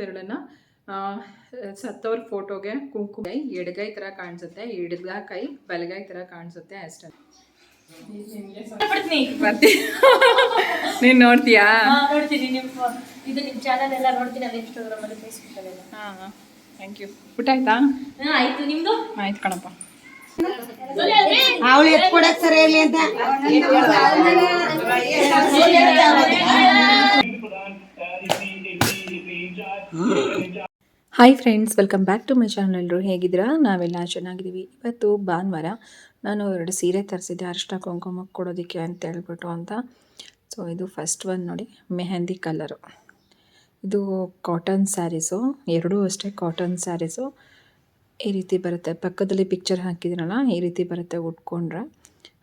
ಬೆರಳನ್ನ ಸತ್ತವ್ರ ಫೋಟೋಗೆ ಕುಂಕುಮ ಎಡಗೈ ಥರ ಕಾಣಿಸುತ್ತೆ ಎಡಗ ಕೈ ಬಲಗೈ ಥರ ಕಾಣಿಸುತ್ತೆ ಅಷ್ಟೇ. ನೀನ್ ನೋಡ್ತೀಯಾ? ಹಾ ನೋಡ್ತೀನಿ. ನಿಮ್ಮ ಇದು ನಿಮ್ಮ ಚಾನಲ್ ಎಲ್ಲ ನೋಡ್ತೀನಿ ಅಲ್ಲಿ ಇನ್ಸ್ಟಾಗ್ರಾಮ್ ಅಲ್ಲಿ ಫೇಸ್ಬುಕ್ ಅಲ್ಲೆಲ್ಲ ಹಾಂ ಥ್ಯಾಂಕ್ ಯು ಊಟ ಆಯ್ತಾ? ಆಯ್ತು. ನಿಮ್ದು? ಆಯ್ತು ಕಣಪ್ಪ. ಅವಳು ಎತ್ಕೊಡಕ್ ಸರಿ ಇಲ್ಲಿ ಅಂತ. Hi friends welcome back to my channel ಎಲ್ಲರೂ ಹೇಗಿದ್ದೀರಾ? ನಾವೆಲ್ಲ ಚೆನ್ನಾಗಿದ್ದೀವಿ. ಇವತ್ತು ಭಾನುವಾರ ನಾನು ಎರಡು ಸೀರೆ ತರಿಸಿದ್ದೆ ಅರಿಶಿನ ಕುಂಕುಮಕ್ಕೆ ಕೊಡೋದಕ್ಕೆ ಅಂತ ಹೇಳ್ಬಿಟ್ಟು ಅಂತ. ಸೊ ಇದು ಫಸ್ಟ್ ಒನ್ ನೋಡಿ, ಮೆಹಂದಿ ಕಲರು ಇದು ಕಾಟನ್ ಸ್ಯಾರೀಸು ಎರಡೂ ಅಷ್ಟೇ ಕಾಟನ್ ಸ್ಯಾರೀಸು ಈ ರೀತಿ ಬರುತ್ತೆ. ಪಕ್ಕದಲ್ಲಿ ಪಿಕ್ಚರ್ ಹಾಕಿದ್ರಲ್ಲ, ಈ ರೀತಿ ಬರುತ್ತೆ ಉಟ್ಕೊಂಡ್ರೆ.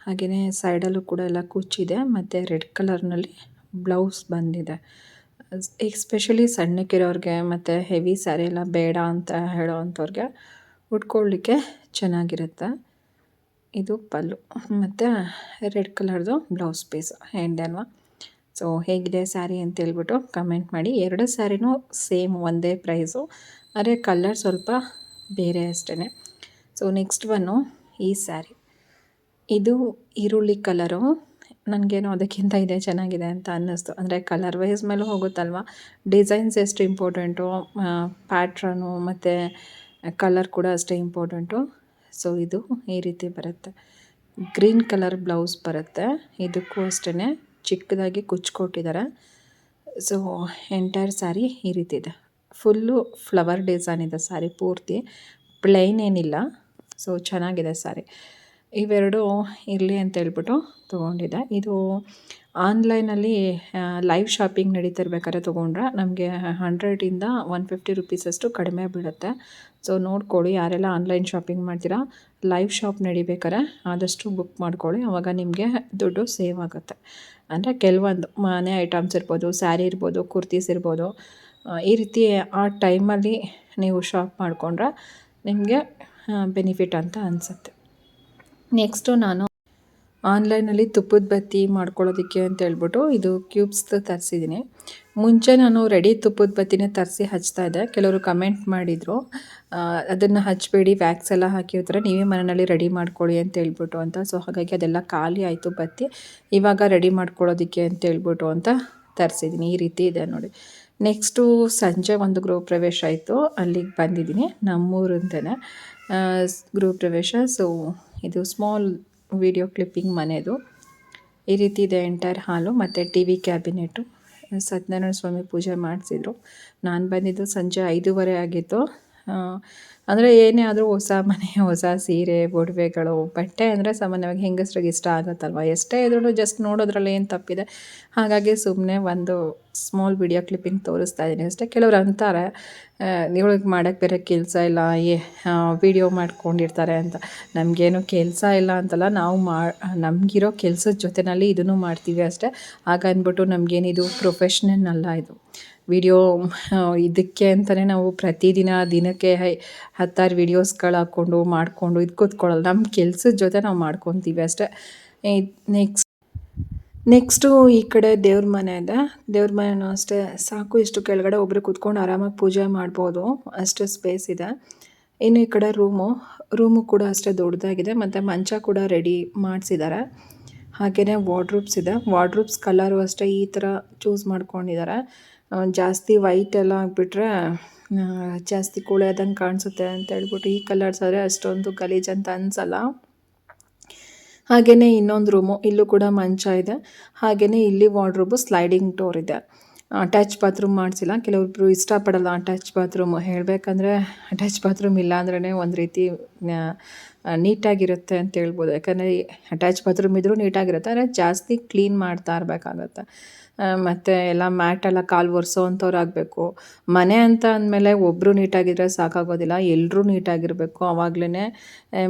ಹಾಗೆಯೇ ಸೈಡಲ್ಲೂ ಕೂಡ ಎಲ್ಲ ಕುಚ್ಚಿದೆ ಮತ್ತು ರೆಡ್ ಕಲರ್ನಲ್ಲಿ ಬ್ಲೌಸ್ ಬಂದಿದೆ. ಎಸ್ಪೆಷಲಿ ಸಣ್ಣಕ್ಕಿರೋರಿಗೆ ಮತ್ತು ಹೆವಿ ಸ್ಯಾರಿ ಎಲ್ಲ ಬೇಡ ಅಂತ ಹೇಳೋ ಅಂಥವ್ರಿಗೆ ಉಟ್ಕೊಳ್ಳಿಕ್ಕೆ ಚೆನ್ನಾಗಿರುತ್ತೆ. ಇದು ಪಲ್ಲು. ಮತ್ತು ರೆಡ್ ಕಲರ್ದು ಬ್ಲೌಸ್ ಪೀಸ್ ಹೆಂಡೆ ಅಲ್ವಾ? ಸೊ ಹೇಗಿದೆ ಸ್ಯಾರಿ ಅಂತ ಹೇಳ್ಬಿಟ್ಟು ಕಮೆಂಟ್ ಮಾಡಿ. ಎರಡು ಸ್ಯಾರಿನೂ ಸೇಮ್ ಒಂದೇ ಪ್ರೈಸು ಆದರೆ ಕಲರ್ ಸ್ವಲ್ಪ ಬೇರೆ ಅಷ್ಟೇ ಸೊ ನೆಕ್ಸ್ಟ್ ಒನ್ನು ಈ ಸ್ಯಾರಿ ಇದು ಈರುಳ್ಳಿ ಕಲರು ನನಗೇನೋ ಅದಕ್ಕಿಂತ ಇದೆ, ಚೆನ್ನಾಗಿದೆ ಅಂತ ಅನ್ನಿಸ್ತು. ಅಂದರೆ ಕಲರ್ ವೈಸ್ ಮೇಲೂ ಹೋಗುತ್ತಲ್ವ? ಡಿಸೈನ್ಸ್ ಎಷ್ಟು ಇಂಪಾರ್ಟೆಂಟು ಪ್ಯಾಟ್ರನು ಮತ್ತು ಕಲರ್ ಕೂಡ ಅಷ್ಟೇ ಇಂಪಾರ್ಟೆಂಟು ಸೊ ಇದು ಈ ರೀತಿ ಬರುತ್ತೆ. ಗ್ರೀನ್ ಕಲರ್ ಬ್ಲೌಸ್ ಬರುತ್ತೆ. ಇದಕ್ಕೂ ಅಷ್ಟೇ ಚಿಕ್ಕದಾಗಿ ಕುಚ್ಕೊಟ್ಟಿದ್ದಾರೆ ಸೊ ಎಂಟೈರ್ ಸ್ಯಾರಿ ಈ ರೀತಿ ಇದೆ. ಫುಲ್ಲು ಫ್ಲವರ್ ಡಿಸೈನ್ ಇದೆ ಸ್ಯಾರಿ ಪೂರ್ತಿ. ಪ್ಲೈನ್ ಏನಿಲ್ಲ. ಸೊ ಚೆನ್ನಾಗಿದೆ ಸ್ಯಾರಿ ಇವೆರಡು ಇರಲಿ ಅಂತ ಹೇಳ್ಬಿಟ್ಟು ತೊಗೊಂಡಿದ್ದೆ. ಇದು ಆನ್ಲೈನಲ್ಲಿ ಲೈವ್ ಶಾಪಿಂಗ್ ನಡೀತಿರ್ಬೇಕಾದ್ರೆ ತೊಗೊಂಡ್ರೆ ನಮಗೆ ಹಂಡ್ರೆಡಿಂದ ಒನ್ ಫಿಫ್ಟಿ ರುಪೀಸಷ್ಟು ಕಡಿಮೆ ಬೀಳುತ್ತೆ. ಸೊ ನೋಡ್ಕೊಳ್ಳಿ, ಯಾರೆಲ್ಲ ಆನ್ಲೈನ್ ಶಾಪಿಂಗ್ ಮಾಡ್ತೀರಾ, ಲೈವ್ ಶಾಪ್ ನಡಿಬೇಕಾರೆ ಆದಷ್ಟು ಬುಕ್ ಮಾಡ್ಕೊಳ್ಳಿ ಆವಾಗ ನಿಮಗೆ ದುಡ್ಡು ಸೇವ್ ಆಗುತ್ತೆ. ಅಂದರೆ ಕೆಲವೊಂದು ಮನೆ ಐಟಮ್ಸ್ ಇರ್ಬೋದು, ಸ್ಯಾರಿ ಇರ್ಬೋದು, ಕುರ್ತೀಸ್ ಇರ್ಬೋದು ಈ ರೀತಿ ಆ ಟೈಮಲ್ಲಿ ನೀವು ಶಾಪ್ ಮಾಡಿಕೊಂಡ್ರೆ ನಿಮಗೆ ಬೆನಿಫಿಟ್ ಅಂತ ಅನಿಸುತ್ತೆ. ನೆಕ್ಸ್ಟು ನಾನು ಆನ್ಲೈನಲ್ಲಿ ತುಪ್ಪದ ಬತ್ತಿ ಮಾಡ್ಕೊಳ್ಳೋದಕ್ಕೆ ಅಂತ ಹೇಳ್ಬಿಟ್ಟು ಇದು ಕ್ಯೂಬ್ಸ್ದು ತರಿಸಿದ್ದೀನಿ. ಮುಂಚೆ ನಾನು ರೆಡಿ ತುಪ್ಪದ ಬತ್ತಿನೇ ತರಿಸಿ ಹಚ್ತಾ ಇದ್ದೆ. ಕೆಲವರು ಕಮೆಂಟ್ ಮಾಡಿದರು ಅದನ್ನು ಹಚ್ಚಬೇಡಿ ವ್ಯಾಕ್ಸ್ ಎಲ್ಲ ಹಾಕಿರ್ತಾರೆ ನೀವೇ ಮನೆಯಲ್ಲಿ ರೆಡಿ ಮಾಡ್ಕೊಳ್ಳಿ ಅಂತ ಹೇಳ್ಬಿಟ್ಟು ಅಂತ. ಸೊ, ಹಾಗಾಗಿ ಅದೆಲ್ಲ ಖಾಲಿ ಆಯಿತು ಬತ್ತಿ. ಇವಾಗ ರೆಡಿ ಮಾಡ್ಕೊಳ್ಳೋದಕ್ಕೆ ಅಂತ ಹೇಳ್ಬಿಟ್ಟು ಅಂತ ತರಿಸಿದ್ದೀನಿ. ಈ ರೀತಿ ಇದೆ ನೋಡಿ. ನೆಕ್ಸ್ಟು ಸಂಜೆ ಒಂದು ಗೃಹ ಪ್ರವೇಶ ಆಯಿತು. ಅಲ್ಲಿಗೆ ಬಂದಿದ್ದೀನಿ ನಮ್ಮೂರಿಂದನೇ. ಗೃಹ ಪ್ರವೇಶ. ಸೊ, ಇದು ಸ್ಮಾಲ್ ವಿಡಿಯೋ ಕ್ಲಿಪ್ಪಿಂಗ್ ಮನೆದು. ಈ ರೀತಿ ಇದೆ ಎಂಟೈರ್ ಹಾಲು ಮತ್ತು T V cabinet Satyanarayana Swami puja ಮಾಡಿಸಿದ್ರು. ನಾನು ಬಂದಿದ್ದು ಸಂಜೆ ಐದೂವರೆ ಆಗಿತ್ತು. ಅಂದರೆ ಏನೇ ಆದರೂ ಹೊಸ ಮನೆ, ಹೊಸ ಸೀರೆ ಒಡವೆಗಳು ಬಟ್ಟೆ ಅಂದರೆ ಸಾಮಾನ್ಯವಾಗಿ ಹೆಂಗಸ್ರಿಗೆ ಇಷ್ಟ ಆಗುತ್ತಲ್ವ? ಎಷ್ಟೇ ಇದ್ರೂ ಜಸ್ಟ್ ನೋಡೋದ್ರಲ್ಲಿ ಏನು ತಪ್ಪಿದೆ? ಹಾಗಾಗಿ ಸುಮ್ಮನೆ ಒಂದು ಸ್ಮಾಲ್ ವಿಡಿಯೋ ಕ್ಲಿಪ್ಪಿಂಗ್ ತೋರಿಸ್ತಾ ಇದ್ದೀನಿ. ಅಷ್ಟೇ ಕೆಲವ್ರು ಅಂತಾರೆ ಇವಳಿಗೆ ಮಾಡೋಕ್ಕೆ ಬೇರೆ ಕೆಲಸ ಇಲ್ಲ, ಏ ವಿಡಿಯೋ ಮಾಡ್ಕೊಂಡಿರ್ತಾರೆ ಅಂತ. ನಮಗೇನು ಕೆಲಸ ಇಲ್ಲ ಅಂತಲ್ಲ, ನಾವು ಮಾ, ನಮಗಿರೋ ಕೆಲಸದ ಜೊತೆಯಲ್ಲಿ ಇದನ್ನು ಮಾಡ್ತೀವಿ ಅಷ್ಟೇ. ಹಾಗಂದ್ಬಿಟ್ಟು ನಮಗೇನಿದು ಪ್ರೊಫೆಷ್ನಲ್ ಅಲ್ಲ ಇದು. ವಿಡಿಯೋ ಇದಕ್ಕೆ ಅಂತಲೇ ನಾವು ಪ್ರತಿದಿನ ದಿನಕ್ಕೆ ಹತ್ತಾರು ವೀಡಿಯೋಸ್ಗಳು ಹಾಕ್ಕೊಂಡು ಮಾಡಿಕೊಂಡು ಇದು ಕೂತ್ಕೊಳ್ಳಲ್ಲ ನಮ್ಮ ಕೆಲ್ಸದ ಜೊತೆ ನಾವು ಮಾಡ್ಕೊತೀವಿ ಅಷ್ಟೇ. ನೆಕ್ಸ್ಟ್ ನೆಕ್ಸ್ಟು ಈ ಕಡೆ ದೇವ್ರ ಮನೆ ಇದೆ. ದೇವ್ರ ಮನೆಯೂ ಅಷ್ಟೇ ಸಾಕು ಇಷ್ಟು ಕೆಳಗಡೆ ಒಬ್ಬರು ಕೂತ್ಕೊಂಡು ಆರಾಮಾಗಿ ಪೂಜೆ ಮಾಡ್ಬೋದು. ಅಷ್ಟು ಸ್ಪೇಸ್ ಇದೆ. ಇನ್ನು ಈ ಕಡೆ ರೂಮು. ರೂಮು ಕೂಡ ಅಷ್ಟೇ ದೊಡ್ಡದಾಗಿದೆ ಮತ್ತು ಮಂಚ ಕೂಡ ರೆಡಿ ಮಾಡಿಸಿದ್ದಾರೆ ಹಾಗೆಯೇ ವಾರ್ಡ್ರೂಬ್ಸ್ ಇದೆ. ವಾರ್ಡ್ರೂಬ್ಸ್ ಕಲರು ಅಷ್ಟೇ ಈ ಥರ ಚೂಸ್ ಮಾಡ್ಕೊಂಡಿದ್ದಾರೆ ಜಾಸ್ತಿ ವೈಟ್ ಎಲ್ಲ ಆಗಿಬಿಟ್ರೆ ಜಾಸ್ತಿ ಕೂಳೆ ಆದಂಗೆ ಕಾಣಿಸುತ್ತೆ ಅಂತ ಹೇಳ್ಬಿಟ್ಟು ಈ ಕಲರ್ಸ್ ಆದರೆ ಅಷ್ಟೊಂದು ಗಲೀಜು ಅಂತ ಅನ್ಸಲ್ಲ. ಹಾಗೆಯೇ ಇನ್ನೊಂದು ರೂಮು ಇಲ್ಲೂ ಕೂಡ ಮಂಚ ಇದೆ. ಹಾಗೆಯೇ ಇಲ್ಲಿ ವಾರ್ಡ್ರೋಬು ಸ್ಲೈಡಿಂಗ್ ಡೋರ್ ಇದೆ. ಅಟ್ಯಾಚ್ ಬಾತ್ರೂಮ್ ಮಾಡಿಸಿಲ್ಲ. ಕೆಲವೊಬ್ರು ಇಷ್ಟಪಡಲ್ಲ ಅಟ್ಯಾಚ್ ಬಾತ್ರೂಮು ಹೇಳಬೇಕಂದ್ರೆ ಅಟ್ಯಾಚ್ ಬಾತ್ರೂಮ್ ಇಲ್ಲ ಅಂದ್ರೇ ಒಂದು ರೀತಿ ನೀಟಾಗಿರುತ್ತೆ ಅಂತ ಹೇಳ್ಬೋದು. ಯಾಕಂದರೆ ಅಟ್ಯಾಚ್ ಬಾತ್ರೂಮ್ ಇದ್ದರೂ ನೀಟಾಗಿರುತ್ತೆ, ಆದರೆ ಜಾಸ್ತಿ ಕ್ಲೀನ್ ಮಾಡ್ತಾ ಇರಬೇಕಾಗತ್ತೆ. ಮತ್ತು ಎಲ್ಲ ಮ್ಯಾಟೆಲ್ಲ ಕಾಲು ಒರೆಸೋ ಅಂಥವ್ರು ಆಗಬೇಕು ಮನೆ ಅಂತ ಅಂದಮೇಲೆ ಒಬ್ಬರು ನೀಟಾಗಿದ್ದರೆ ಸಾಕಾಗೋದಿಲ್ಲ ಎಲ್ಲರೂ ನೀಟಾಗಿರಬೇಕು. ಆವಾಗಲೇ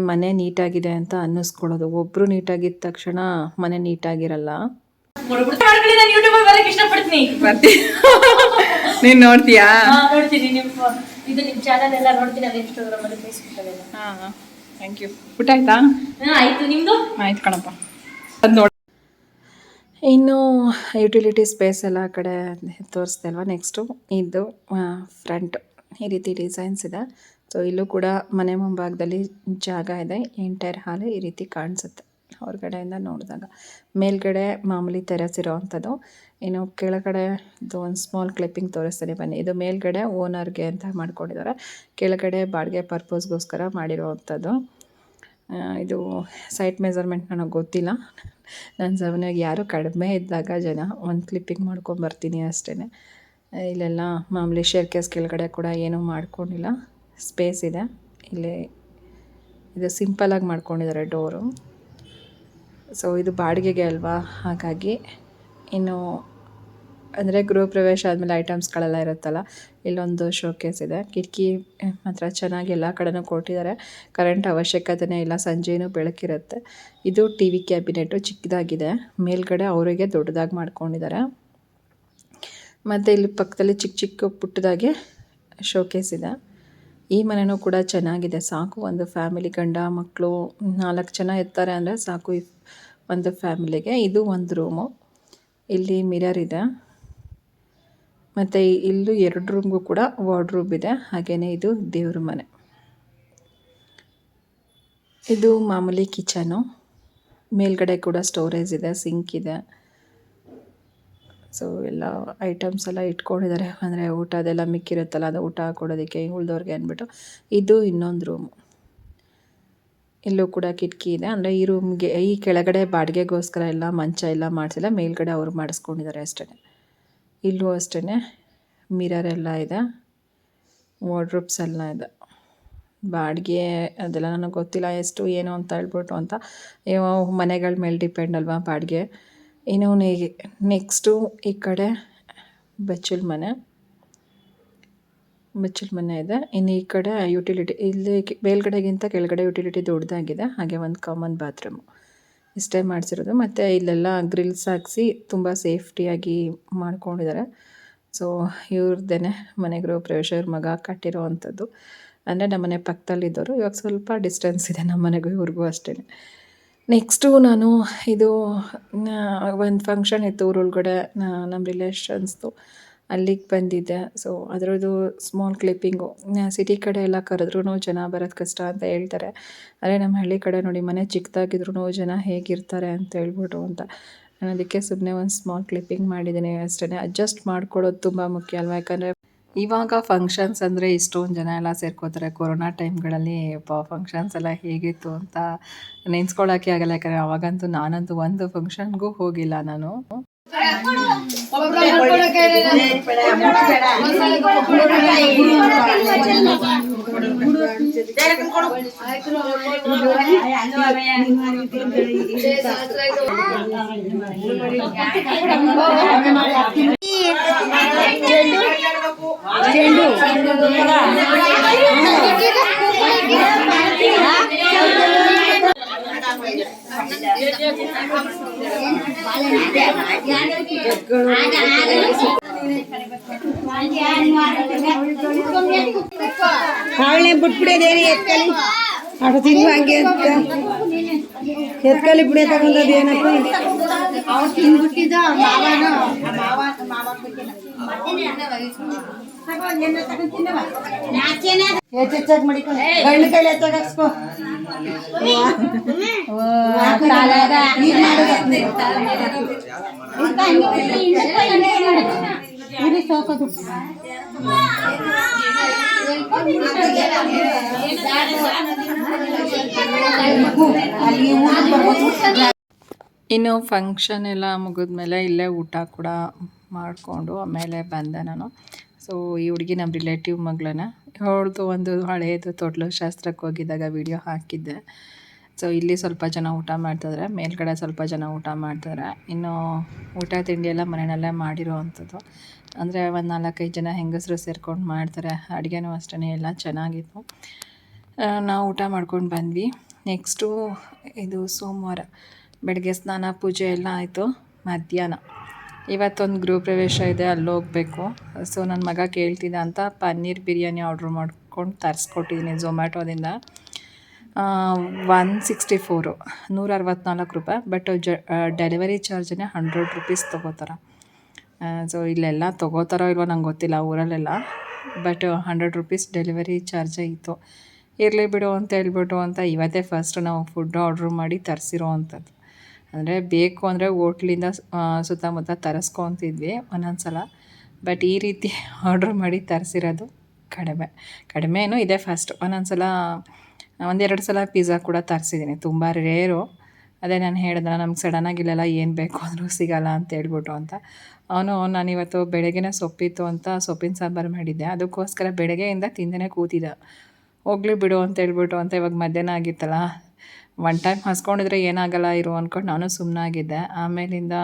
ಮನೆ ನೀಟಾಗಿದೆ ಅಂತ ಅನ್ನಿಸ್ಕೊಳ್ಳೋದು. ಒಬ್ಬರು ನೀಟಾಗಿದ್ದ ತಕ್ಷಣ ಮನೆ ನೀಟಾಗಿರಲ್ಲ. ನೀನ್ ನೋಡ್ತೀಯಾ? ಹಾ ನೋಡ್ತೀನಿ. ನಿಮ್ಮ ಇದು ನಿಮ್ಮ ಚಾನಲ್ ಎಲ್ಲ ನೋಡ್ತೀನಿ. ಅಲ್ಲಿ ಇನ್ಸ್ಟಾಗ್ರಾಮ್ ಅಲ್ಲಿ ಫೇಸ್ಬುಕ್ ಅಲ್ಲೆಲ್ಲ ಹಾಂ ಥ್ಯಾಂಕ್ ಯು ಊಟ ಆಯ್ತಾ? ಆಯ್ತು. ನಿಮ್ದು? ಆಯ್ತು ಕಣಪ್ಪ. ಅದ್ ನೋಡಿ ಇನ್ನು ಯುಟಿಲಿಟಿ ಸ್ಪೇಸ್ ಎಲ್ಲ ಕಡೆ ತೋರಿಸ್ದೆ ಅಲ್ವಾ ನೆಕ್ಸ್ಟು ಇದು ಫ್ರಂಟ್ ಈ ರೀತಿ ಡಿಸೈನ್ಸ್ ಇದೆ. ಸೊ ಇಲ್ಲೂ ಕೂಡ ಮನೆ ಮುಂಭಾಗದಲ್ಲಿ ಜಾಗ ಇದೆ ಎಂಟೈರ್ ಹಾಲು ಈ ರೀತಿ ಕಾಣಿಸುತ್ತೆ ಹೊರಗಡೆಯಿಂದ ನೋಡಿದಾಗ. ಮೇಲ್ಗಡೆ ಮಾಮೂಲಿ ತೆರೆಸ್ ಇರೋವಂಥದ್ದು. ಇನ್ನು ಕೆಳಗಡೆ ಇದು ಒಂದು ಸ್ಮಾಲ್ ಕ್ಲಿಪ್ಪಿಂಗ್ ತೋರಿಸ್ತೀನಿ ಬನ್ನಿ. ಇದು ಮೇಲ್ಗಡೆ ಓನರ್ಗೆ ಅಂತ ಮಾಡ್ಕೊಂಡಿದ್ದಾರೆ. ಕೆಳಗಡೆ ಬಾಡಿಗೆ ಪರ್ಪಸ್ಗೋಸ್ಕರ ಮಾಡಿರುವಂಥದ್ದು. ಇದು ಸೈಟ್ ಮೆಜರ್ಮೆಂಟ್ ನನಗೆ ಗೊತ್ತಿಲ್ಲ. ನನ್ನ ಸಾಮಾನ್ಯವಾಗಿ ಯಾರು ಕಡಿಮೆ ಇದ್ದಾಗ ಜನ ಒಂದು ಕ್ಲಿಪ್ಪಿಂಗ್ ಮಾಡ್ಕೊಂಬರ್ತೀನಿ ಅಷ್ಟೇ ಇಲ್ಲೆಲ್ಲ ಮಾಮೂಲಿ ಶೇರ್ ಕೇಸ್ ಕೆಳಗಡೆ ಕೂಡ ಏನೂ ಮಾಡ್ಕೊಂಡಿಲ್ಲ. ಸ್ಪೇಸ್ ಇದೆ. ಇಲ್ಲಿ ಇದು ಸಿಂಪಲಾಗಿ ಮಾಡ್ಕೊಂಡಿದ್ದಾರೆ ಡೋರು ಸೊ ಇದು ಬಾಡಿಗೆಗೆ ಅಲ್ವಾ? ಹಾಗಾಗಿ ಇನ್ನು ಅಂದರೆ ಗೃಹ ಪ್ರವೇಶ ಆದಮೇಲೆ ಐಟಮ್ಸ್ಗಳೆಲ್ಲ ಇರುತ್ತಲ್ಲ, ಇಲ್ಲೊಂದು ಶೋಕೇಸ್ ಇದೆ. ಕಿಟಕಿ ಮಾತ್ರ ಚೆನ್ನಾಗಿ ಎಲ್ಲ ಕಡೆನೂ ಕೊಟ್ಟಿದ್ದಾರೆ. ಕರೆಂಟ್ ಅವಶ್ಯಕತೆನೇ ಇಲ್ಲ, ಸಂಜೆನೂ ಬೆಳಕಿರುತ್ತೆ. ಇದು ಟಿ ವಿ ಕ್ಯಾಬಿನೆಟು ಚಿಕ್ಕದಾಗಿದೆ. ಮೇಲ್ಗಡೆ ಅವರಿಗೆ ದೊಡ್ಡದಾಗಿ ಮಾಡ್ಕೊಂಡಿದ್ದಾರೆ. ಮತ್ತು ಇಲ್ಲಿ ಪಕ್ಕದಲ್ಲಿ ಚಿಕ್ಕ ಚಿಕ್ಕ ಪುಟ್ಟದಾಗಿ ಶೋಕೇಸ್ ಇದೆ. ಈ ಮನೆಯೂ ಕೂಡ ಚೆನ್ನಾಗಿದೆ. ಸಾಕು ಒಂದು ಫ್ಯಾಮಿಲಿ ಗಂಡ ಮಕ್ಕಳು ನಾಲ್ಕು ಜನ ಇರ್ತಾರೆ ಅಂದರೆ ಸಾಕು ಒಂದು ಫ್ಯಾಮಿಲಿಗೆ ಇದು ಒಂದು ರೂಮು ಇಲ್ಲಿ ಮಿರರ್ ಇದೆ. ಮತ್ತು ಇಲ್ಲೂ ಎರಡು ರೂಮ್ಗೂ ಕೂಡ ವಾರ್ಡ್ರೂಬ್ ಇದೆ. ಹಾಗೆಯೇ ಇದು ದೇವ್ರ ಮನೆ. ಇದು ಮಾಮೂಲಿ ಕಿಚನು ಮೇಲ್ಗಡೆ ಕೂಡ ಸ್ಟೋರೇಜ್ ಇದೆ ಸಿಂಕ್ ಇದೆ. ಸೊ ಎಲ್ಲ ಐಟಮ್ಸ್ ಎಲ್ಲ ಇಟ್ಕೊಂಡಿದ್ದಾರೆ. ಅಂದರೆ ಊಟ ಅದೆಲ್ಲ ಮಿಕ್ಕಿರುತ್ತಲ್ಲ, ಅದು ಊಟ ಕೊಡೋದಕ್ಕೆ ಉಳಿದವ್ರಿಗೆ ಅಂದ್ಬಿಟ್ಟು. ಇದು ಇನ್ನೊಂದು ರೂಮು ಇಲ್ಲೂ ಕೂಡ ಕಿಟಕಿ ಇದೆ. ಅಂದರೆ ಈ ರೂಮ್ಗೆ ಈ ಕೆಳಗಡೆ ಬಾಡಿಗೆಗೋಸ್ಕರ ಎಲ್ಲ ಮಂಚ ಎಲ್ಲ ಮಾಡಿಸಿಲ್ಲ. ಮೇಲ್ಗಡೆ ಅವರು ಮಾಡಿಸ್ಕೊಂಡಿದ್ದಾರೆ ಅಷ್ಟೇ ಇಲ್ಲೂ ಅಷ್ಟೇ ಮಿರರ್ ಎಲ್ಲ ಇದೆ. ವಾರ್ಡ್ರೋಬ್ಸ್ ಎಲ್ಲ ಇದೆ. ಬಾಡಿಗೆ ಅದೆಲ್ಲ ನನಗೆ ಗೊತ್ತಿಲ್ಲ ಎಷ್ಟು, ಏನು ಅಂತ ಹೇಳ್ಬಿಟ್ಟು ಅಂತ. ಮನೆಗಳ ಮೇಲೆ ಡಿಪೆಂಡ್ ಅಲ್ವಾ ಬಾಡಿಗೆ. ಇನ್ನು ನೆಕ್ಸ್ಟು ಈ ಕಡೆ ಬೆಚ್ಚಲ್ ಮನೆ. ಬೆಚ್ಚಲ್ ಮನೆ ಇದೆ. ಇನ್ನು ಈ ಕಡೆ ಯುಟಿಲಿಟಿ, ಇಲ್ಲಿ ಮೇಲ್ಗಡೆಗಿಂತ ಕೆಳಗಡೆ ಯುಟಿಲಿಟಿ ದೊಡ್ಡದಾಗಿದೆ ಹಾಗೆ ಒಂದು ಕಾಮನ್ ಬಾತ್ರೂಮು. ಇಷ್ಟೇ ಮಾಡಿಸಿರೋದು. ಮತ್ತು ಇಲ್ಲೆಲ್ಲ ಗ್ರಿಲ್ಸ್ ಹಾಕ್ಸಿ ತುಂಬ ಸೇಫ್ಟಿಯಾಗಿ ಮಾಡ್ಕೊಂಡಿದ್ದಾರೆ. ಸೊ ಇವ್ರದ್ದೇನೆ ಮನೆ ಗೃಹ ಪ್ರವೇಶ ಇವ್ರ ಮಗ ಕಟ್ಟಿರೋ ಅಂಥದ್ದು ಅಂದರೆ ನಮ್ಮನೆ ಪಕ್ಕದಲ್ಲಿದ್ದವರು ಇವಾಗ ಸ್ವಲ್ಪ ಡಿಸ್ಟೆನ್ಸ್ ಇದೆ ನಮ್ಮ ಮನೆಗೂ, ಇವ್ರಿಗೂ ಅಷ್ಟೇ ನೆಕ್ಸ್ಟು ನಾನು ಇದು ಒಂದು ಫಂಕ್ಷನ್ ಇತ್ತು ಊರೊಳಗಡೆ ನಮ್ಮ ರಿಲೇಷನ್ಸ್ದು ಅಲ್ಲಿಗೆ ಬಂದಿದ್ದೆ. ಸೊ ಅದರದ್ದು ಸ್ಮಾಲ್ ಕ್ಲಿಪ್ಪಿಂಗು ಸಿಟಿ ಕಡೆ ಎಲ್ಲ ಕರೆದ್ರೂ ಜನ ಬರೋದು ಕಷ್ಟ ಅಂತ ಹೇಳ್ತಾರೆ. ಅದೇ ನಮ್ಮ ಹಳ್ಳಿ ಕಡೆ ನೋಡಿ ಮನೆ ಚಿಕ್ಕದಾಗಿದ್ರು ಜನ ಹೇಗಿರ್ತಾರೆ ಅಂತ ಹೇಳ್ಬಿಟ್ಟು ಅಂತ. ನಾನು ಅದಕ್ಕೆ ಸುಮ್ಮನೆ ಒಂದು ಸ್ಮಾಲ್ ಕ್ಲಿಪ್ಪಿಂಗ್ ಮಾಡಿದ್ದೀನಿ ಅಷ್ಟೇ ಅಡ್ಜಸ್ಟ್ ಮಾಡ್ಕೊಳ್ಳೋದು ತುಂಬ ಮುಖ್ಯ ಅಲ್ವಾ? ಯಾಕಂದರೆ ಇವಾಗ ಫಂಕ್ಷನ್ಸ್ ಅಂದರೆ ಇಷ್ಟೊಂದು ಜನ ಎಲ್ಲ ಸೇರ್ಕೋತಾರೆ. ಕೊರೋನಾ ಟೈಮ್ಗಳಲ್ಲಿ ಫಂಕ್ಷನ್ಸ್ ಎಲ್ಲ ಹೇಗಿತ್ತು ಅಂತ ನೆನೆಸ್ಕೊಳ್ಳೋಕ್ಕೆ ಆಗಲ್ಲ. ಯಾಕಂದರೆ ಅವಾಗಂತೂ ನಾನಂತೂ ಒಂದು ಫಂಕ್ಷನ್ಗೂ ಹೋಗಿಲ್ಲ ನಾನು. చెండు. ಅವಳೆ ಬಿಟ್ಬಿಡೋದೇನು ಎತ್ಕಲಿ ಅಡು ತಿಂಗಳು ಹಂಗೆ ಅಂತ ಎತ್ಕಲಿ ಬಿಡೇ ತಗೊಂಡದ್ದು ಏನಪ್ಪ ತಿಂದ್ಬಿಟ್ಟಿದ್ದ ಮಾವನ ಇನ್ನು ಫಂಕ್ಷನ್ ಎಲ್ಲ ಮುಗಿದ್ಮೇಲೆ ಇಲ್ಲೇ ಊಟ ಕೂಡ ಮಾಡಿಕೊಂಡು ಆಮೇಲೆ ಬಂದೆ ನಾನು. ಸೊ ಈ ಹುಡುಗಿ ನಮ್ಮ ರಿಲೇಟಿವ್ ಮಗಳನ್ನ ಅವಳದು ಒಂದು ಹಳೆಯದು ತೊಟ್ಲು ಶಾಸ್ತ್ರಕ್ಕೆ ಹೋಗಿದ್ದಾಗ ವಿಡಿಯೋ ಹಾಕಿದ್ದೆ. ಸೊ ಇಲ್ಲಿ ಸ್ವಲ್ಪ ಜನ ಊಟ ಮಾಡ್ತಿದ್ದಾರೆ ಮೇಲ್ಗಡೆ ಸ್ವಲ್ಪ ಜನ ಊಟ ಮಾಡ್ತಾರೆ. ಇನ್ನು ಊಟ ತಿಂಡಿ ಎಲ್ಲ ಮನೆಯಲ್ಲೇ ಮಾಡಿರೋ ಅಂಥದ್ದು ಅಂದರೆ ಒಂದು ನಾಲ್ಕೈದು ಜನ ಹೆಂಗಸರು ಸೇರ್ಕೊಂಡು ಮಾಡ್ತಾರೆ. ಅಡುಗೆನೂ ಅಷ್ಟೇ ಎಲ್ಲ ಚೆನ್ನಾಗಿತ್ತು. ನಾವು ಊಟ ಮಾಡ್ಕೊಂಡು ಬಂದ್ವಿ. ನೆಕ್ಸ್ಟು ಇದು ಸೋಮವಾರ. ಬೆಳಗ್ಗೆ ಸ್ನಾನ, ಪೂಜೆ ಎಲ್ಲ ಆಯಿತು. ಮಧ್ಯಾಹ್ನ. ಇವತ್ತೊಂದು ಗೃಹ ಪ್ರವೇಶ ಇದೆ, ಅಲ್ಲಿ ಹೋಗಬೇಕು. ಸೊ ನನ್ನ ಮಗ ಕೇಳ್ತಿದ್ದ ಅಂತ ಪನ್ನೀರ್ ಬಿರಿಯಾನಿ ಆರ್ಡ್ರ್ ಮಾಡ್ಕೊಂಡು ತರಿಸ್ಕೊಟ್ಟಿದ್ದೀನಿ ಝೊಮ್ಯಾಟೋದಿಂದ ಒನ್ ಸಿಕ್ಸ್ಟಿ ಫೋರು ನೂರ ಅರವತ್ತ್ನಾಲ್ಕು ರೂಪಾಯಿ. ಬಟ್ ಜ ಡೆಲಿವರಿ ಚಾರ್ಜನ್ನೇ ಹಂಡ್ರೆಡ್ ರುಪೀಸ್ ತೊಗೋತಾರೆ. ಸೊ ಇಲ್ಲೆಲ್ಲ ತೊಗೋತಾರೋ ಇಲ್ವೋ ನಂಗೆ ಗೊತ್ತಿಲ್ಲ, ಊರಲ್ಲೆಲ್ಲ. ಬಟ್ ಹಂಡ್ರೆಡ್ ರುಪೀಸ್ ಡೆಲಿವರಿ ಚಾರ್ಜೇ ಇತ್ತು. ಇರಲಿ ಬಿಡು ಅಂತ ಹೇಳ್ಬಿಟ್ಟು ಅಂತ ಇವತ್ತೇ ಫಸ್ಟ್ ನಾವು ಫುಡ್ ಆರ್ಡ್ರ್ ಮಾಡಿ ತರಿಸಿರೋ ಅಂಥದ್ದು. ಅಂದರೆ ಬೇಕು ಅಂದರೆ ಹೋಟ್ಲಿಂದ ಸುತ್ತಮುತ್ತ ತರಿಸ್ಕೊತಿದ್ವಿ ಒಂದೊಂದು ಸಲ ಬಟ್ ಈ ರೀತಿ ಆರ್ಡ್ರ್ ಮಾಡಿ ತರಿಸಿರೋದು ಕಡಿಮೆ. ಕಡಿಮೆನೂ ಇದೆ ಫಸ್ಟ್ ಒಂದೊಂದು ಸಲ ಒಂದೆರಡು ಸಲ ಪಿಝಾ ಕೂಡ ತರಿಸಿದ್ದೀನಿ. ತುಂಬ ರೇರು ಅದೇ ನಾನು ಹೇಳಿದ್ನಲ್ಲ, ನಮ್ಗೆ ಸಡನ್ನಾಗಿ ಇಲ್ಲೆಲ್ಲ ಏನು ಬೇಕು ಅಂದರೂ ಸಿಗಲ್ಲ ಅಂತ ಹೇಳ್ಬಿಟ್ಟು ಅಂತ. ಅವನು ನಾನಿವತ್ತು ಬೆಳಗ್ಗೆನೇ ಸೊಪ್ಪಿತ್ತು ಅಂತ ಸೊಪ್ಪಿನ ಸಾಂಬಾರು ಮಾಡಿದ್ದೆ. ಅದಕ್ಕೋಸ್ಕರ ಬೆಳಗ್ಗೆಯಿಂದ ತಿಂದೇ ಕೂತಿದ್ದ. ಹೋಗ್ಲಿ ಬಿಡು ಅಂತ ಹೇಳ್ಬಿಟ್ಟು ಅಂತ ಇವಾಗ ಮಧ್ಯಾಹ್ನ ಆಗಿತ್ತಲ್ಲ ಒನ್ ಟೈಮ್ ಹಸ್ಕೊಂಡಿದ್ರೆ ಏನಾಗಲ್ಲ ಇರು ಅಂದ್ಕೊಂಡು ನಾನು ಸುಮ್ಮನಾಗಿದ್ದೆ ಆಮೇಲಿಂದ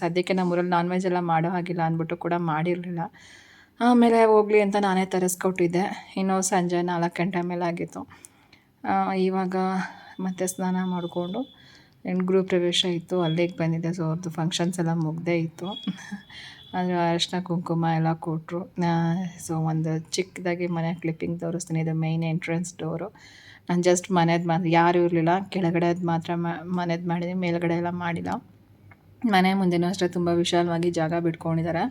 ಸದ್ಯಕ್ಕೆ ನಮ್ಮೂರಲ್ಲಿ ನಾನ್ ವೆಜ್ ಎಲ್ಲ ಮಾಡೋ ಹಾಗಿಲ್ಲ ಅಂದ್ಬಿಟ್ಟು ಕೂಡ ಮಾಡಿರಲಿಲ್ಲ. ಆಮೇಲೆ ಹೋಗಲಿ ಅಂತ ನಾನೇ ತರಿಸ್ಕೊಟ್ಟಿದ್ದೆ. ಇನ್ನು ಸಂಜೆ ನಾಲ್ಕು ಗಂಟೆ ಮೇಲೆ ಆಗಿತ್ತು. ಇವಾಗ ಮತ್ತೆ ಸ್ನಾನ ಮಾಡಿಕೊಂಡು ಏನು ಗೃಹ ಪ್ರವೇಶ ಇತ್ತು. ಅಲ್ಲಿಗೆ ಬಂದಿದ್ದೆ. ಸೊ ಅವ್ರದ್ದು ಫಂಕ್ಷನ್ಸ್ ಎಲ್ಲ ಮುಗ್ದೇ ಇತ್ತು. ಅದು ಅರಿಶಿನ ಕುಂಕುಮ ಎಲ್ಲ ಕೊಟ್ಟರು ಸೊ ಒಂದು ಚಿಕ್ಕದಾಗಿ ಮನೆ ಕ್ಲಿಪ್ಪಿಂಗ್ ತೋರಿಸ್ತೀನಿ. ಇದು ಮೇಯ್ನ್ ಎಂಟ್ರೆನ್ಸ್ ಡೋರು ನಾನು ಜಸ್ಟ್ ಮನೆದು ಮಾತ್ರ, ಯಾರೂ ಇರಲಿಲ್ಲ. ಕೆಳಗಡೆದು ಮಾತ್ರ ಮನೆದು ಮಾಡಿದೆ ಮೇಲ್ಗಡೆ ಎಲ್ಲ ಮಾಡಿಲ್ಲ. ಮನೆ ಮುಂದೆನೂ ಅಷ್ಟೇ ತುಂಬ ವಿಶಾಲವಾಗಿ ಜಾಗ ಬಿಟ್ಕೊಂಡಿದ್ದಾರೆ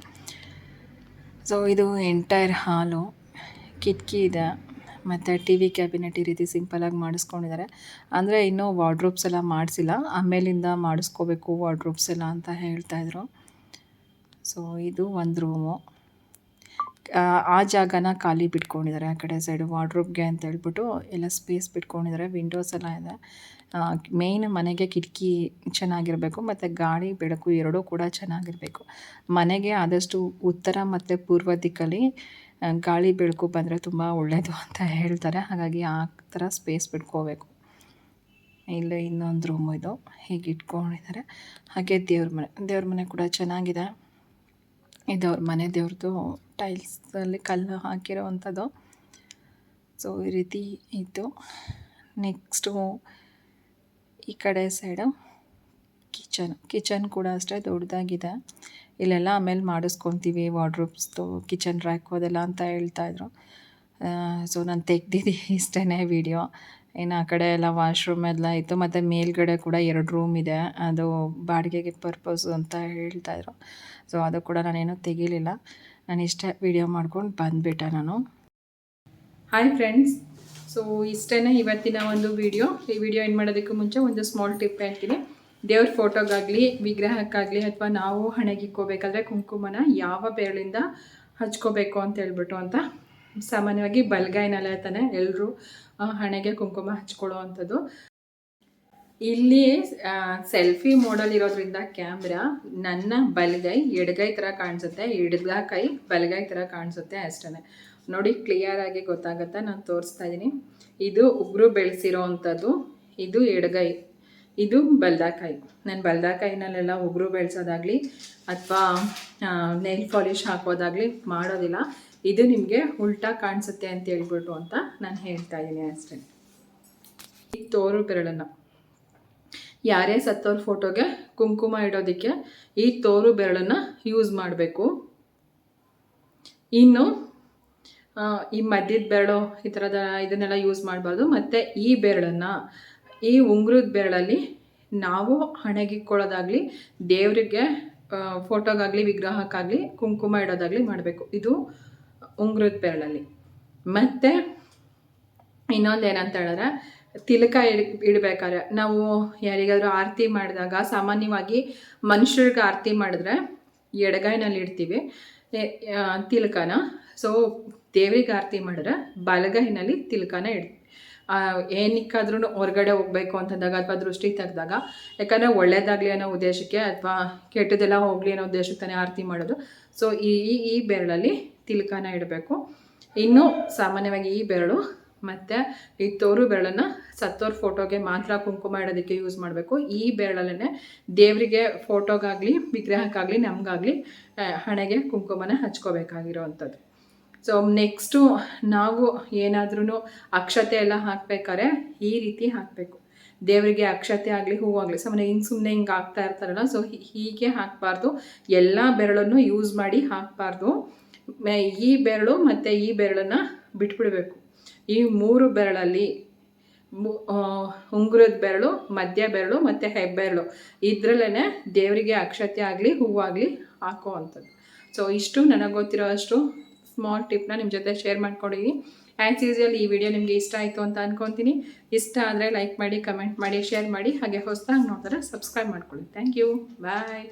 ಸೊ ಇದು ಎಂಟೈರ್ ಹಾಲು ಕಿಟಕಿ ಇದೆ. ಮತ್ತು ಟಿ ವಿ ಕ್ಯಾಬಿನೆಟ್ ಈ ರೀತಿ ಸಿಂಪಲಾಗಿ ಮಾಡಿಸ್ಕೊಂಡಿದ್ದಾರೆ ಅಂದರೆ ಇನ್ನೂ ವಾರ್ಡ್ರೋಬ್ಸ್ ಎಲ್ಲ ಮಾಡಿಸಿಲ್ಲ. ಆಮೇಲಿಂದ ಮಾಡಿಸ್ಕೋಬೇಕು ವಾರ್ಡ್ರೋಬ್ಸ್ ಎಲ್ಲ ಅಂತ ಹೇಳ್ತಾಯಿದ್ರು ಸೊ ಇದು ಒಂದು ರೂಮು ಆ ಜಾಗನ ಖಾಲಿ ಬಿಟ್ಕೊಂಡಿದ್ದಾರೆ ಆ ಕಡೆ ಸೈಡು ವಾರ್ಡ್ರೋಬ್ಗೆ ಅಂತ ಹೇಳ್ಬಿಟ್ಟು ಎಲ್ಲ ಸ್ಪೇಸ್ ಬಿಟ್ಕೊಂಡಿದ್ದಾರೆ ವಿಂಡೋಸ್ ಎಲ್ಲ ಇದೆ. ಮೇಯ್ನ್ ಮನೆಗೆ ಕಿಟಕಿ ಚೆನ್ನಾಗಿರಬೇಕು, ಮತ್ತು ಗಾಳಿ, ಬೆಳಕು ಎರಡೂ ಕೂಡ ಚೆನ್ನಾಗಿರಬೇಕು. ಮನೆಗೆ ಆದಷ್ಟು ಉತ್ತರ ಮತ್ತು ಪೂರ್ವ ದಿಕ್ಕಲ್ಲಿ ಗಾಳಿ, ಬೆಳಕು ಬಂದರೆ ತುಂಬ ಒಳ್ಳೆಯದು ಅಂತ ಹೇಳ್ತಾರೆ. ಹಾಗಾಗಿ ಆ ಥರ ಸ್ಪೇಸ್ ಬಿಟ್ಕೋಬೇಕು. ಇಲ್ಲ ಇನ್ನೊಂದು ರೂಮ್ ಇದು, ಹೀಗೆ ಇಟ್ಕೊಂಡಿದ್ದಾರೆ. ಹಾಗೆ ದೇವ್ರ ಮನೆ ದೇವ್ರ ಮನೆ ಕೂಡ ಚೆನ್ನಾಗಿದೆ. ಇದು ಅವ್ರ ಮನೆ ದೇವ್ರದ್ದು ಟೈಲ್ಸಲ್ಲಿ ಕಲ್ಲು ಹಾಕಿರೋ ಅಂಥದ್ದು ಸೊ ಈ ರೀತಿ ಇತ್ತು ನೆಕ್ಸ್ಟು ಈ ಕಡೆ ಸೈಡು ಕಿಚನ್ ಕಿಚನ್ ಕೂಡ ಅಷ್ಟೇ ದೊಡ್ಡದಾಗಿದೆ. ಇಲ್ಲೆಲ್ಲ ಆಮೇಲೆ ಮಾಡಿಸ್ಕೊತೀವಿ ವಾರ್ಡ್ರೋಬ್ಸ್ದು ಕಿಚನ್ ರ್ಯಾಕು ಅದೆಲ್ಲ ಅಂತ ಹೇಳ್ತಾಯಿದ್ರು ಸೊ ನಾನು ತೆಗ್ದಿದ್ದೆ ಇಷ್ಟೇ ವೀಡಿಯೋ ಇನ್ನು ಆ ಕಡೆ ಎಲ್ಲ ವಾಶ್ರೂಮ್ ಎಲ್ಲ ಇತ್ತು. ಮತ್ತು ಮೇಲ್ಗಡೆ ಕೂಡ ಎರಡು ರೂಮ್ ಇದೆ. ಅದು ಬಾಡಿಗೆಗೆ ಪರ್ಪಸ್ ಅಂತ ಹೇಳ್ತಾ ಇದ್ರು. ಸೊ ಅದು ಕೂಡ ನಾನೇನು ತೆಗಿಲಿಲ್ಲ. ನಾನು ಇಷ್ಟೇ ವಿಡಿಯೋ ಮಾಡ್ಕೊಂಡು ಬಂದುಬಿಟ್ಟೆ ನಾನು. ಹಾಯ್ ಫ್ರೆಂಡ್ಸ್ ಸೊ ಇಷ್ಟೇ ಇವತ್ತಿನ ಒಂದು ವಿಡಿಯೋ ಈ ವಿಡಿಯೋ ಏನು ಮಾಡೋದಕ್ಕೂ ಮುಂಚೆ ಒಂದು ಸ್ಮಾಲ್ ಟಿಪ್ ಹೇಳ್ತೀನಿ. ದೇವ್ರ ಫೋಟೋಗಾಗಲಿ ವಿಗ್ರಹಕ್ಕಾಗಲಿ ಅಥವಾ ನಾವು ಹಣೆಗೆ ಇಕ್ಕೋಬೇಕಾದ್ರೆ ಕುಂಕುಮನ ಯಾವ ಬೆರಳಿಂದ ಹಚ್ಕೋಬೇಕು ಅಂತ ಹೇಳ್ಬಿಟ್ಟು ಅಂತ ಸಾಮಾನ್ಯವಾಗಿ ಬಲಗೈನಲ್ಲೇ ತಾನೆ ಎಲ್ಲರೂ ಹಣೆಗೆ ಕುಂಕುಮ ಹಚ್ಕೊಳ್ಳೋ ಅಂಥದ್ದು. ಇಲ್ಲಿ ಸೆಲ್ಫಿ ಮೋಡಲ್ ಇರೋದ್ರಿಂದ ಕ್ಯಾಮ್ರಾ ನನ್ನ ಬಲಗೈ, ಎಡಗೈ ಥರ ಕಾಣಿಸುತ್ತೆ, ಎಡಗ ಕೈ, ಬಲಗೈ ಥರ ಕಾಣಿಸುತ್ತೆ ಅಷ್ಟೇ ನೋಡಿ ಕ್ಲಿಯರ್ ಆಗಿ ಗೊತ್ತಾಗುತ್ತೆ ನಾನು ತೋರಿಸ್ತಾ ಇದ್ದೀನಿ ಇದು ಉಗುರು ಬೆಳೆಸಿರೋ ಅಂಥದ್ದು, ಇದು ಎಡಗೈ, ಇದು ಬಲ್ದಾಕಾಯಿ ನಾನು ಬಲ್ದಾಕಾಯಿನಲ್ಲೆಲ್ಲ ಉಗುರು ಬೆಳೆಸೋದಾಗಲಿ ಅಥವಾ ನೈಲ್ ಪಾಲಿಶ್ ಹಾಕೋದಾಗಲಿ ಮಾಡೋದಿಲ್ಲ. ಇದು ನಿಮಗೆ ಉಲ್ಟಾ ಕಾಣಿಸುತ್ತೆ ಅಂತ ಹೇಳ್ಬಿಟ್ಟು ಅಂತ ನಾನು ಹೇಳ್ತಾ ಇದ್ದೀನಿ ಅಷ್ಟೇ. ಈ ತೋರು ಬೆರಳನ್ನು. ಯಾರೇ ಸತ್ತವ್ರ ಫೋಟೋಗೆ ಕುಂಕುಮ ಇಡೋದಕ್ಕೆ ಈ ತೋರು ಬೆರಳನ್ನು ಯೂಸ್ ಮಾಡಬೇಕು. ಇನ್ನು ಈ ಮಧ್ಯದ ಬೆರಳು, ಈ ಥರದ ಇದನ್ನೆಲ್ಲ ಯೂಸ್ ಮಾಡಬಾರ್ದು. ಮತ್ತು ಈ ಬೆರಳನ್ನು, ಈ ಉಂಗುರದ ಬೆರಳಲ್ಲಿ ನಾವು ಹಣಗಿಕ್ಕೊಳ್ಳೋದಾಗಲಿ, ದೇವರಿಗೆ ಫೋಟೋಗಾಗಲಿ ವಿಗ್ರಹಕ್ಕಾಗಲಿ ಕುಂಕುಮ ಇಡೋದಾಗಲಿ ಮಾಡಬೇಕು. ಇದು ಉಂಗುರದ ಬೆರಳಲ್ಲಿ. ಮತ್ತು ಇನ್ನೊಂದು ಏನಂತ ಹೇಳಿದ್ರೆ, ತಿಲಕ ಇಡ್, ಇಡಬೇಕಾದ್ರೆ, ನಾವು ಯಾರಿಗಾದ್ರೂ ಆರತಿ ಮಾಡಿದಾಗ, ಸಾಮಾನ್ಯವಾಗಿ ಮನುಷ್ಯರಿಗೆ ಆರತಿ ಮಾಡಿದ್ರೆ ಎಡಗೈನಲ್ಲಿ ಇಡ್ತೀವಿ ತಿಲಕನ. ಸೊ ದೇವ್ರಿಗೆ ಆರತಿ ಮಾಡಿದ್ರೆ ಬಲಗೈನಲ್ಲಿ ತಿಲಕನ ಇಡ್ತೀವಿ ಏನಕ್ಕಾದ್ರೂ ಹೊರಗಡೆ ಹೋಗಬೇಕು ಅಂತಂದಾಗ ಅಥವಾ ದೃಷ್ಟಿ ತೆಗೆದಾಗ, ಯಾಕಂದರೆ ಒಳ್ಳೇದಾಗಲಿ ಅನ್ನೋ ಉದ್ದೇಶಕ್ಕೆ ಅಥವಾ ಕೆಟ್ಟದೆಲ್ಲ ಹೋಗಲಿ ಅನ್ನೋ ಉದ್ದೇಶಕ್ಕೆ ತಾನೇ ಆರತಿ ಮಾಡೋದು. ಸೊ ಈ- ಈ ಬೆರಳಲ್ಲಿ ತಿಲಕನ ಇಡಬೇಕು. ಇನ್ನು ಸಾಮಾನ್ಯವಾಗಿ ಈ ಬೆರಳು ಮತ್ತು ಈ ತೋರು ಬೆರಳನ್ನು ಸತ್ತೋರ್ ಫೋಟೋಗೆ ಮಾತ್ರ ಕುಂಕುಮ ಇಡೋದಕ್ಕೆ ಯೂಸ್ ಮಾಡಬೇಕು. ಈ ಬೆರಳಲ್ಲೇ ದೇವರಿಗೆ ಫೋಟೋಗಾಗಲಿ ವಿಗ್ರಹಕ್ಕಾಗಲಿ, ನಮಗಾಗಲಿ ಹಣೆಗೆ ಕುಂಕುಮನ ಹಚ್ಕೋಬೇಕಾಗಿರೋ ಅಂಥದ್ದು ಸೊ ನೆಕ್ಸ್ಟು ನಾವು ಏನಾದ್ರೂ ಅಕ್ಷತೆ ಎಲ್ಲ ಹಾಕ್ಬೇಕಾದ್ರೆ ಈ ರೀತಿ ಹಾಕಬೇಕು. ದೇವರಿಗೆ ಅಕ್ಷತೆ ಆಗಲಿ ಹೂವಾಗಲಿ ಸುಮ್ಮನೆ ಹಿಂಗೆ ಸುಮ್ಮನೆ ಹಿಂಗೆ ಹಾಕ್ತಾ ಇರ್ತಾರಲ್ಲ ಸೊ ಹೀಗೆ ಹಾಕಬಾರ್ದು. ಎಲ್ಲ ಬೆರಳನ್ನು ಯೂಸ್ ಮಾಡಿ ಹಾಕಬಾರ್ದು. ಈ ಬೆರಳು ಮತ್ತು ಈ ಬೆರಳನ್ನು ಬಿಟ್ಬಿಡಬೇಕು. ಈ ಮೂರು ಬೆರಳಲ್ಲಿ ಉಂಗುರದ ಬೆರಳು, ಮಧ್ಯ ಬೆರಳು ಮತ್ತು ಹೆಬ್ಬೆರಳು. ಇದರಲ್ಲೇ ದೇವರಿಗೆ ಅಕ್ಷತೆ ಆಗಲಿ, ಹೂವಾಗಲಿ ಹಾಕೋ ಅಂಥದ್ದು ಸೊ ಇಷ್ಟು ನನಗೆ ಗೊತ್ತಿರೋ ಅಷ್ಟು ಸ್ಮಾಲ್ ಟಿಪ್ನ ನಿಮ್ಮ ಜೊತೆ ಶೇರ್ ಮಾಡ್ಕೊಂಡಿದ್ದೀನಿ ಆ್ಯಸ್ ಈ ವಿಡಿಯೋ ನಿಮಗೆ ಇಷ್ಟ ಆಯಿತು ಅಂತ ಅಂದ್ಕೊತೀನಿ ಇಷ್ಟ ಆದರೆ ಲೈಕ್ ಮಾಡಿ ಕಮೆಂಟ್ ಮಾಡಿ ಶೇರ್ ಮಾಡಿ. ಹಾಗೆ ಹೊಸದಾಗಿ ನೋಡಿದ್ರೆ ಸಬ್ಸ್ಕ್ರೈಬ್ ಮಾಡ್ಕೊಳ್ಳಿ. Thank you bye